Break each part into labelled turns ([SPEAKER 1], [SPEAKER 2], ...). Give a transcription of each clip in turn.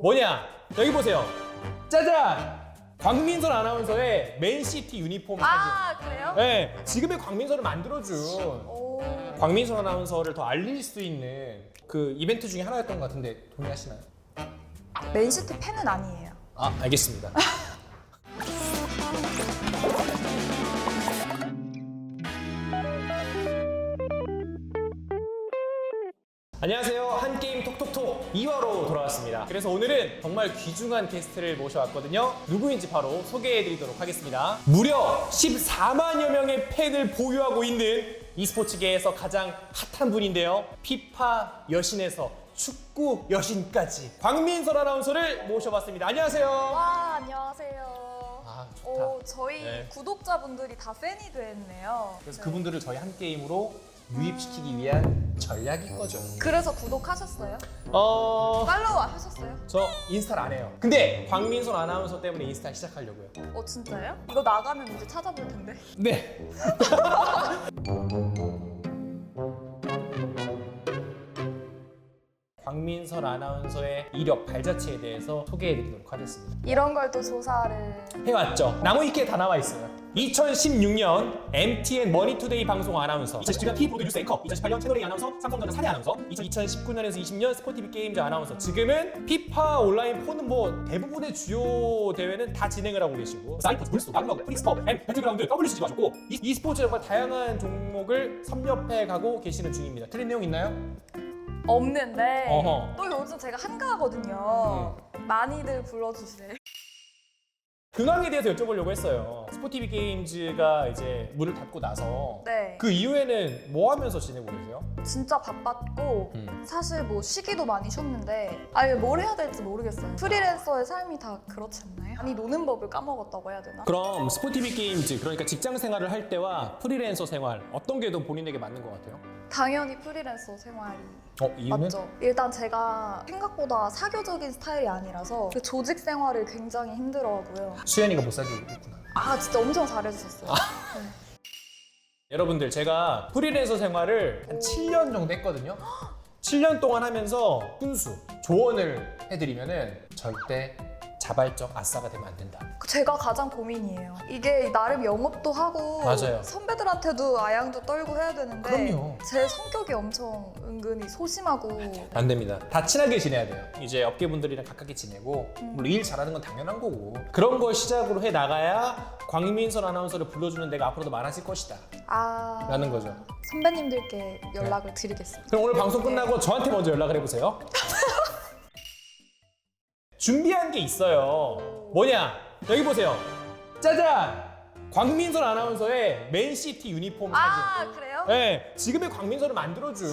[SPEAKER 1] 뭐냐? 여기 보세요. 짜잔! 광민선 아나운서의 맨시티 유니폼 사진.
[SPEAKER 2] 아 그래요?
[SPEAKER 1] 네, 지금의 광민선을 만들어준
[SPEAKER 2] 오.
[SPEAKER 1] 광민선 아나운서를 더 알릴 수 있는 그 이벤트 중에 하나였던 것 같은데 동의하시나요?
[SPEAKER 2] 맨시티 팬은 아니에요.
[SPEAKER 1] 아, 알겠습니다. 안녕하세요. 한 게임 톡톡톡 2화로 돌아왔습니다. 그래서 오늘은 정말 귀중한 게스트를 모셔왔거든요. 누구인지 바로 소개해드리도록 하겠습니다. 무려 14만여 명의 팬을 보유하고 있는 e스포츠계에서 가장 핫한 분인데요. 피파 여신에서 축구 여신까지 광민선 아나운서를 모셔봤습니다. 안녕하세요.
[SPEAKER 2] 와 안녕하세요.
[SPEAKER 1] 아, 좋다.
[SPEAKER 2] 오 저희
[SPEAKER 1] 네.
[SPEAKER 2] 구독자분들이 다 팬이 됐네요.
[SPEAKER 1] 그래서
[SPEAKER 2] 네.
[SPEAKER 1] 그분들을 저희 한 게임으로 유입시키기 위한 전략인 거죠.
[SPEAKER 2] 그래서 구독하셨어요?
[SPEAKER 1] 어,
[SPEAKER 2] 팔로우 하셨어요?
[SPEAKER 1] 저 인스타를 안 해요. 근데 광민선 아나운서 때문에 인스타 시작하려고요.
[SPEAKER 2] 어 진짜요? 이거 나가면 이제 찾아볼 텐데.
[SPEAKER 1] 네. 광민선 아나운서의 이력 발자취에 대해서 소개해드리도록 하겠습니다.
[SPEAKER 2] 이런 걸 또 조사를.
[SPEAKER 1] 해왔죠. 나무 위키에 다 나와 있어요. 2016년 MTN 머니투데이 방송 아나운서, 2017년 T보드 뉴스 앵커, 2018년 채널A 아나운서, 삼성전자 사내 아나운서, 2019년에서 20년 스포티비 게임즈 아나운서, 지금은 피파 온라인 폰은 뭐 대부분의 주요 대회는 다 진행을 하고 계시고 사이퍼스, 불스도, 나그마고, 프리스퍼, M, 배틀그라운드, WCG 하셨고 이- e스포츠 정말 다양한 종목을 섭렵해 가고 계시는 중입니다. 틀린 내용 있나요?
[SPEAKER 2] 없는데
[SPEAKER 1] 어허.
[SPEAKER 2] 또 요즘 제가 한가하거든요. 많이들 불러주세요.
[SPEAKER 1] 근황에 대해서 여쭤보려고 했어요. 스포티비 게임즈가 이제 문을 닫고 나서
[SPEAKER 2] 네.
[SPEAKER 1] 그 이후에는 뭐 하면서 지내고 계세요?
[SPEAKER 2] 진짜 바빴고
[SPEAKER 1] 음.
[SPEAKER 2] 사실 뭐 쉬기도 많이 쉬었는데 아예 뭘 해야 될지 모르겠어요. 프리랜서의 삶이 다 그렇지 않나요? 아니 노는 법을 까먹었다고 해야 되나?
[SPEAKER 1] 그럼 스포티비 게임즈 그러니까 직장 생활을 할 때와 프리랜서 생활 어떤 게 더 본인에게 맞는 것 같아요?
[SPEAKER 2] 당연히 프리랜서 생활이
[SPEAKER 1] 어 이유는?
[SPEAKER 2] 맞죠. 일단 제가 생각보다 사교적인 스타일이 아니라서 그 조직 생활을 굉장히 힘들어하고요.
[SPEAKER 1] 수연이가 못 사귀고 있구나.
[SPEAKER 2] 아 진짜 엄청 잘해주셨어요. 네.
[SPEAKER 1] 여러분들 제가 프리랜서 생활을 한 7년 정도 했거든요. 7년 동안 하면서 훈수 조언을 해드리면은 절대 자발적 아싸가 되면 안 된다.
[SPEAKER 2] 제가 가장 고민이에요. 이게 나름 영업도 하고
[SPEAKER 1] 맞아요.
[SPEAKER 2] 선배들한테도 아양도 떨고 해야 되는데
[SPEAKER 1] 그럼요.
[SPEAKER 2] 제 성격이 엄청 은근히 소심하고
[SPEAKER 1] 안 됩니다. 다 친하게 지내야 돼요. 이제 업계 분들이랑 가깝게 지내고
[SPEAKER 2] 음.
[SPEAKER 1] 물론 일 잘하는 건 당연한 거고 그런 걸 시작으로 해 나가야 광민선 아나운서를 불러주는 데가 앞으로도 많아질 것이다.
[SPEAKER 2] 아
[SPEAKER 1] 라는 거죠.
[SPEAKER 2] 선배님들께 연락을 드리겠습니다.
[SPEAKER 1] 그럼 오늘 방송 끝나고 저한테 먼저 연락을 해보세요. 준비한 게 있어요. 뭐냐? 여기 보세요. 짜잔! 광민선 아나운서의 맨시티 유니폼 사진.
[SPEAKER 2] 아 그래요?
[SPEAKER 1] 네, 지금의 광민선을 만들어준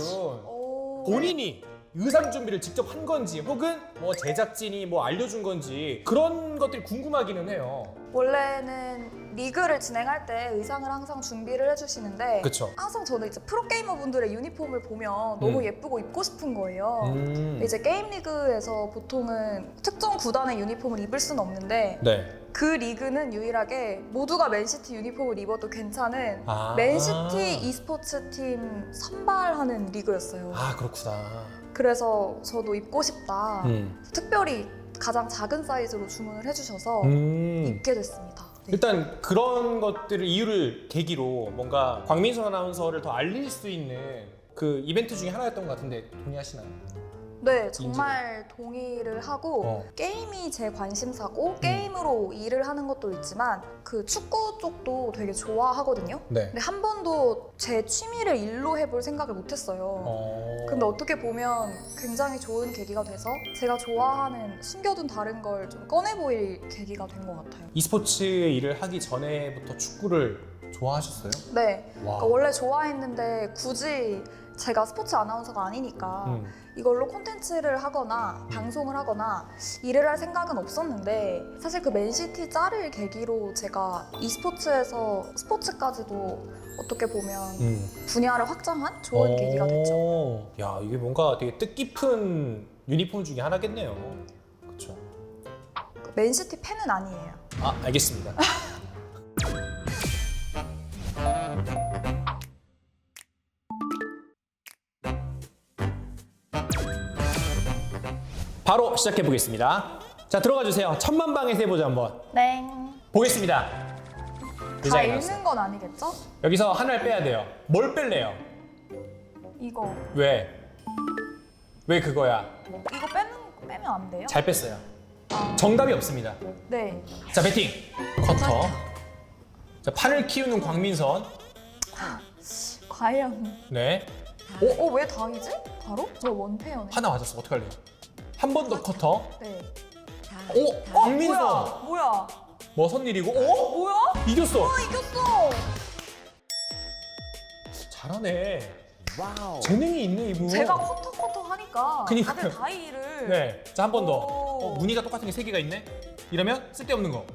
[SPEAKER 2] 오.
[SPEAKER 1] 본인이 의상 준비를 직접 한 건지 혹은 뭐 제작진이 뭐 알려준 건지 그런 것들이 궁금하기는 해요.
[SPEAKER 2] 원래는 리그를 진행할 때 의상을 항상 준비를 해주시는데
[SPEAKER 1] 그쵸.
[SPEAKER 2] 항상 저는 이제 프로게이머 분들의 유니폼을 보면 너무
[SPEAKER 1] 음.
[SPEAKER 2] 예쁘고 입고 싶은 거예요.
[SPEAKER 1] 음.
[SPEAKER 2] 이제 게임 리그에서 보통은 특정 구단의 유니폼을 입을 수는 없는데
[SPEAKER 1] 네.
[SPEAKER 2] 그 리그는 유일하게 모두가 맨시티 유니폼을 입어도 괜찮은
[SPEAKER 1] 아.
[SPEAKER 2] 맨시티 e스포츠 팀 선발하는 리그였어요.
[SPEAKER 1] 아 그렇구나.
[SPEAKER 2] 그래서 저도 입고 싶다.
[SPEAKER 1] 음.
[SPEAKER 2] 특별히 가장 작은 사이즈로 주문을 해주셔서
[SPEAKER 1] 음.
[SPEAKER 2] 입게 됐습니다. 네.
[SPEAKER 1] 일단 그런 것들을 이유를 계기로 뭔가 광민선 아나운서를 더 알릴 수 있는 그 이벤트 중에 하나였던 것 같은데 동의하시나요?
[SPEAKER 2] 네, 정말 동의를 하고
[SPEAKER 1] 어. 음.
[SPEAKER 2] 게임이 제 관심사고 게임으로 일을 하는 것도 있지만 그 축구 쪽도 되게 좋아하거든요.
[SPEAKER 1] 네.
[SPEAKER 2] 근데 한 번도 제 취미를 일로 해볼 생각을 못했어요.
[SPEAKER 1] 어...
[SPEAKER 2] 근데 어떻게 보면 굉장히 좋은 계기가 돼서 제가 좋아하는 숨겨둔 다른 걸 좀 꺼내 보일 계기가 된 것 같아요.
[SPEAKER 1] e스포츠 일을 하기 전에부터 축구를 좋아하셨어요?
[SPEAKER 2] 네,
[SPEAKER 1] 와.
[SPEAKER 2] 그러니까 원래 좋아했는데 굳이 제가 스포츠 아나운서가 아니니까
[SPEAKER 1] 음.
[SPEAKER 2] 이걸로 콘텐츠를 하거나 방송을 하거나 일을 할 생각은 없었는데 사실 그 맨시티 짤을 계기로 제가 e스포츠에서 스포츠까지도 어떻게 보면
[SPEAKER 1] 음.
[SPEAKER 2] 분야를 확장한 좋은 계기가 됐죠.
[SPEAKER 1] 오. 야 이게 뭔가 되게 뜻깊은 유니폼 중에 하나겠네요. 그렇죠.
[SPEAKER 2] 맨시티 팬은 아니에요.
[SPEAKER 1] 아 알겠습니다. 바로 시작해 보겠습니다. 자 들어가 주세요. 천만 방에서 해보자 한번.
[SPEAKER 2] 네.
[SPEAKER 1] 보겠습니다.
[SPEAKER 2] 다
[SPEAKER 1] 나왔어요.
[SPEAKER 2] 읽는 건 아니겠죠?
[SPEAKER 1] 여기서 하나를 빼야 돼요. 뭘 뺄래요?
[SPEAKER 2] 이거
[SPEAKER 1] 왜? 왜 그거야?
[SPEAKER 2] 이거 빼는 빼면 안 돼요?
[SPEAKER 1] 잘 뺐어요.
[SPEAKER 2] 아,
[SPEAKER 1] 정답이 없습니다.
[SPEAKER 2] 네.
[SPEAKER 1] 자 배팅 커터. 자 팔을 키우는 광민선.
[SPEAKER 2] 과연
[SPEAKER 1] 네.
[SPEAKER 2] 어왜 다이지? 바로? 저 원페어네.
[SPEAKER 1] 하나 맞았어. 어떡 할래요? 한 번 더 커터.
[SPEAKER 2] 네. 오어
[SPEAKER 1] 광민선.
[SPEAKER 2] 뭐야? 뭐야?
[SPEAKER 1] 뭐선 일이고? 오
[SPEAKER 2] 뭐야?
[SPEAKER 1] 이겼어.
[SPEAKER 2] 아 이겼어.
[SPEAKER 1] 잘하네. 재능이 있네 이분.
[SPEAKER 2] 제가 커터 커터 하니까
[SPEAKER 1] 그니까요.
[SPEAKER 2] 다들 다이를
[SPEAKER 1] 네. 자 한 번 더.
[SPEAKER 2] 오.
[SPEAKER 1] 어, 무늬가 똑같은 게 세 개가 있네. 이러면 쓸데없는 거.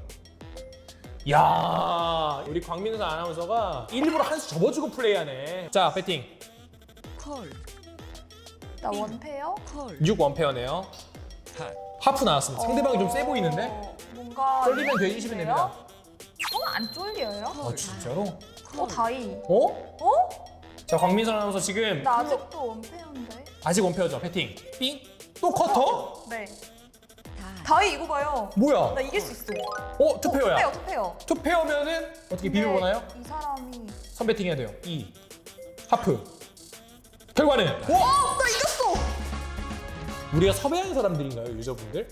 [SPEAKER 1] 야, 우리 광민선 아나운서가 일부러 한 수 접어주고 플레이하네. 자, 배팅.
[SPEAKER 3] 콜,
[SPEAKER 2] 나 원페어?
[SPEAKER 3] 콜,
[SPEAKER 1] 6 원페어네요. 하프 나왔습니다. 상대방이 좀 세 보이는데?
[SPEAKER 2] 어, 뭔가
[SPEAKER 1] 쫄리면 돼지시면 됩니다.
[SPEAKER 2] 저는 안 쫄려요.
[SPEAKER 1] 아, 진짜로?
[SPEAKER 2] 어 다이.
[SPEAKER 1] 어?
[SPEAKER 2] 어?
[SPEAKER 1] 자, 광민선 아나운서 지금
[SPEAKER 2] 나 아직도 원페어인데.
[SPEAKER 1] 아직 원페어죠. 배팅. 삥. 또 커터?
[SPEAKER 2] 네.
[SPEAKER 3] 다,
[SPEAKER 2] 다이 이거 봐요.
[SPEAKER 1] 뭐야?
[SPEAKER 2] 나 이길 수 있어.
[SPEAKER 1] 어, 투페어야.
[SPEAKER 2] 투페어 투페어.
[SPEAKER 1] 투페어면은 어떻게 비벼보나요?
[SPEAKER 2] 이 사람이.
[SPEAKER 1] 선배팅 해야 돼요. 2. 하프. 결과는? 오!
[SPEAKER 2] 어, 나.
[SPEAKER 1] 우리가 섭외한 사람들인가요, 유저분들?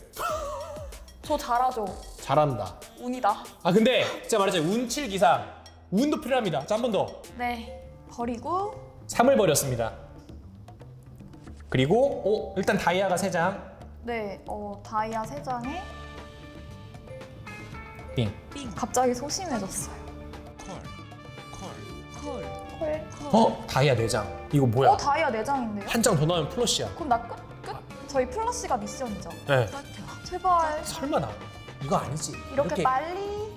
[SPEAKER 2] 저 잘하죠.
[SPEAKER 1] 잘한다.
[SPEAKER 2] 운이다.
[SPEAKER 1] 아 근데 제가 말했잖아요. 운칠 기상. 운도 필요합니다. 자, 한 번 더.
[SPEAKER 2] 네. 버리고
[SPEAKER 1] 3을 버렸습니다. 그리고 오, 일단 다이아가 3장.
[SPEAKER 2] 네. 어 다이아 세 장에
[SPEAKER 1] 빙.
[SPEAKER 3] 빙,
[SPEAKER 2] 갑자기 소심해졌어요.
[SPEAKER 3] 콜, 콜,
[SPEAKER 2] 콜.
[SPEAKER 1] 어, 다이아 4장. 이거 뭐야?
[SPEAKER 2] 어 다이아 네 장인데요?
[SPEAKER 1] 한 장 더 나오면 플러시야.
[SPEAKER 2] 그럼 나 끝? 끝? 저희 플러시가 미션이죠.
[SPEAKER 1] 네.
[SPEAKER 2] 제발
[SPEAKER 1] 설마 나. 이거 아니지.
[SPEAKER 2] 이렇게, 빨리.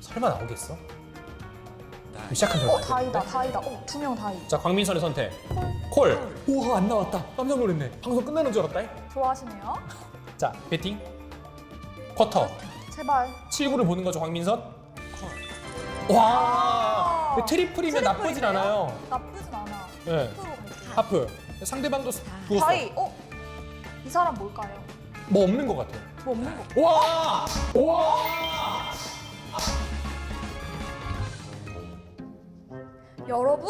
[SPEAKER 1] 설마 나오겠어? 시작한 어안
[SPEAKER 2] 다이다? 다이다. 어두 명 다이.
[SPEAKER 1] 자, 광민선의 선택. 콜. 우와, 안 나왔다. 깜짝 놀랐네. 방송 끝나는 줄 알았다.
[SPEAKER 2] 좋아하시네요.
[SPEAKER 1] 자, 배팅. 쿼터.
[SPEAKER 2] 제발.
[SPEAKER 1] 7구를 보는 거죠, 광민선?
[SPEAKER 3] 콜,
[SPEAKER 1] 와.
[SPEAKER 2] 아,
[SPEAKER 1] 트리플이면 나쁘진
[SPEAKER 2] 트리플이네요?
[SPEAKER 1] 않아요.
[SPEAKER 2] 나쁘진 않아.
[SPEAKER 1] 네.
[SPEAKER 2] 프로.
[SPEAKER 1] 하프. 상대방도 부었어.
[SPEAKER 2] 다이. 어? 이 사람 뭘까요?
[SPEAKER 1] 뭐 없는 것 같아요.
[SPEAKER 2] 뭐 없는 거.
[SPEAKER 1] 와! 와!
[SPEAKER 2] 여러분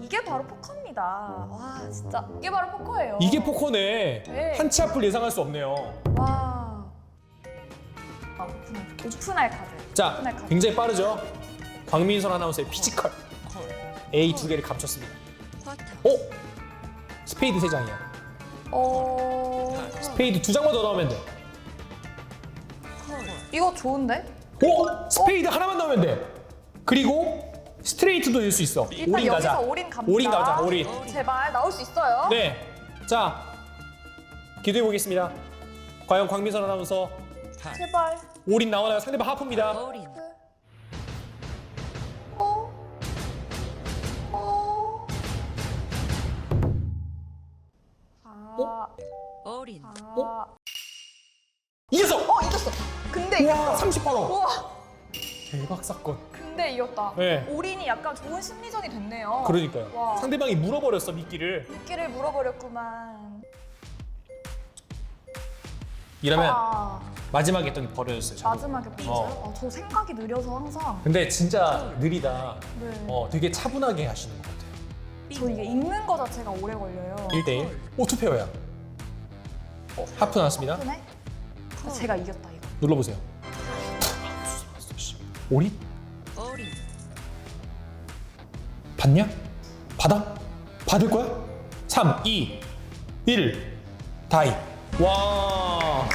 [SPEAKER 2] 이게 바로 포커입니다. 와 진짜 이게 바로 포커예요.
[SPEAKER 1] 이게 포커네.
[SPEAKER 2] 네.
[SPEAKER 1] 한치 앞을 예상할 수 없네요.
[SPEAKER 2] 와. 아, 오픈, 오픈할 카드.
[SPEAKER 1] 자,
[SPEAKER 2] 오픈할 카드.
[SPEAKER 1] 굉장히 빠르죠? 광민선 아나운서의 피지컬
[SPEAKER 3] 콜,
[SPEAKER 1] A 두 개를 감췄습니다.
[SPEAKER 3] 커터,
[SPEAKER 1] 오! 스페이드 세 장이야.
[SPEAKER 2] 어.
[SPEAKER 1] 스페이드 두 장만 더 나오면 돼.
[SPEAKER 3] 콜,
[SPEAKER 2] 이거 좋은데?
[SPEAKER 1] 오! 스페이드 하나만 나오면 돼. 그리고 스트레이트도 넣을 수 있어.
[SPEAKER 2] 일단
[SPEAKER 1] 올인
[SPEAKER 2] 여기서
[SPEAKER 1] 가자.
[SPEAKER 2] 올인 갑니다.
[SPEAKER 1] 올인 가자. 올인.
[SPEAKER 2] 제발 나올 수 있어요.
[SPEAKER 1] 네. 자, 기대해 보겠습니다. 과연 광민선 아나운서
[SPEAKER 3] 다,
[SPEAKER 2] 제발.
[SPEAKER 1] 올인 나오나요? 상대방 하프입니다.
[SPEAKER 2] 아.
[SPEAKER 3] 어린,
[SPEAKER 2] 아.
[SPEAKER 1] 이겼어!
[SPEAKER 2] 어 이겼어. 근데
[SPEAKER 1] 와,
[SPEAKER 2] 이겼어.
[SPEAKER 1] 38억.
[SPEAKER 2] 우와.
[SPEAKER 1] 대박 사건.
[SPEAKER 2] 근데 이겼다.
[SPEAKER 1] 네.
[SPEAKER 2] 올인이 약간 좋은 심리전이 됐네요.
[SPEAKER 1] 그러니까요.
[SPEAKER 2] 와.
[SPEAKER 1] 상대방이 물어버렸어 미끼를.
[SPEAKER 2] 미끼를 물어버렸구만.
[SPEAKER 1] 이러면
[SPEAKER 2] 아,
[SPEAKER 1] 마지막에 했던 게 버려졌어요. 자동.
[SPEAKER 2] 마지막에 보세요.
[SPEAKER 1] 어.
[SPEAKER 2] 아, 저 생각이 느려서 항상.
[SPEAKER 1] 근데 진짜 느리다.
[SPEAKER 2] 네.
[SPEAKER 1] 어, 되게 차분하게 하시는 것 같아요.
[SPEAKER 2] 저 이게 읽는 거 자체가 오래 걸려요.
[SPEAKER 1] 1대1. 오, 투페어야. 어, 하프 나왔습니다.
[SPEAKER 2] 그네? 아, 제가 이겼다 이거.
[SPEAKER 1] 눌러보세요. 오리?
[SPEAKER 3] 어린,
[SPEAKER 1] 받냐? 받아? 받을 거야? 3, 2, 1. 다이. 와.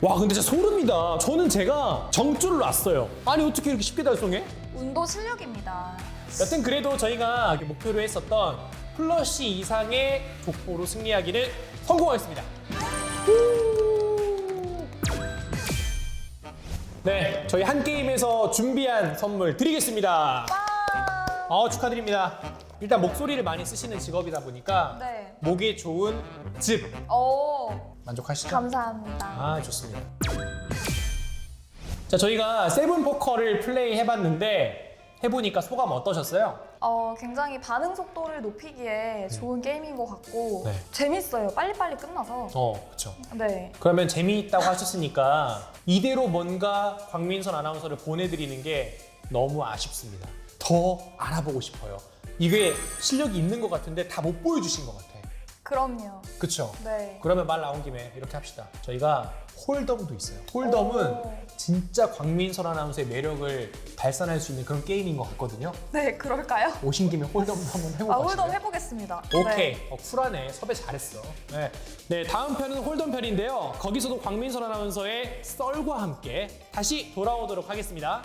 [SPEAKER 1] 와, 근데 진짜 소름이다. 저는 제가 정줄을 놨어요. 아니, 어떻게 이렇게 쉽게 달성해?
[SPEAKER 2] 운도 실력입니다.
[SPEAKER 1] 여튼 그래도 저희가 목표로 했었던 플러시 이상의 족보로 승리하기는 성공하였습니다. 네, 저희 한 게임에서 준비한 선물 드리겠습니다. 아, 축하드립니다. 일단 목소리를 많이 쓰시는 직업이다 보니까
[SPEAKER 2] 네.
[SPEAKER 1] 목에 좋은 즙
[SPEAKER 2] 오,
[SPEAKER 1] 만족하시죠?
[SPEAKER 2] 감사합니다.
[SPEAKER 1] 아 좋습니다. 자 저희가 세븐 포커를 플레이 해봤는데 해보니까 소감 어떠셨어요?
[SPEAKER 2] 어, 굉장히 반응 속도를 높이기에 좋은 게임인 것 같고
[SPEAKER 1] 네.
[SPEAKER 2] 재밌어요. 빨리빨리 끝나서.
[SPEAKER 1] 어, 그렇죠.
[SPEAKER 2] 네.
[SPEAKER 1] 그러면 재미있다고 하셨으니까 이대로 뭔가 광민선 아나운서를 보내드리는 게 너무 아쉽습니다. 더 알아보고 싶어요. 이게 실력이 있는 것 같은데 다 못 보여주신 것 같아.
[SPEAKER 2] 그럼요.
[SPEAKER 1] 그쵸?
[SPEAKER 2] 네.
[SPEAKER 1] 그러면 말 나온 김에 이렇게 합시다. 저희가 홀덤도 있어요. 홀덤은
[SPEAKER 2] 오.
[SPEAKER 1] 진짜 광민선 아나운서의 매력을 발산할 수 있는 그런 게임인 것 같거든요.
[SPEAKER 2] 네, 그럴까요?
[SPEAKER 1] 오신 김에 홀덤도 한번 해보고
[SPEAKER 2] 아? 홀덤 해보겠습니다.
[SPEAKER 1] 오케이.
[SPEAKER 2] 네.
[SPEAKER 1] 어, 쿨하네. 섭외 잘했어. 네. 네, 다음 편은 홀덤 편인데요. 거기서도 광민선 아나운서의 썰과 함께 다시 돌아오도록 하겠습니다.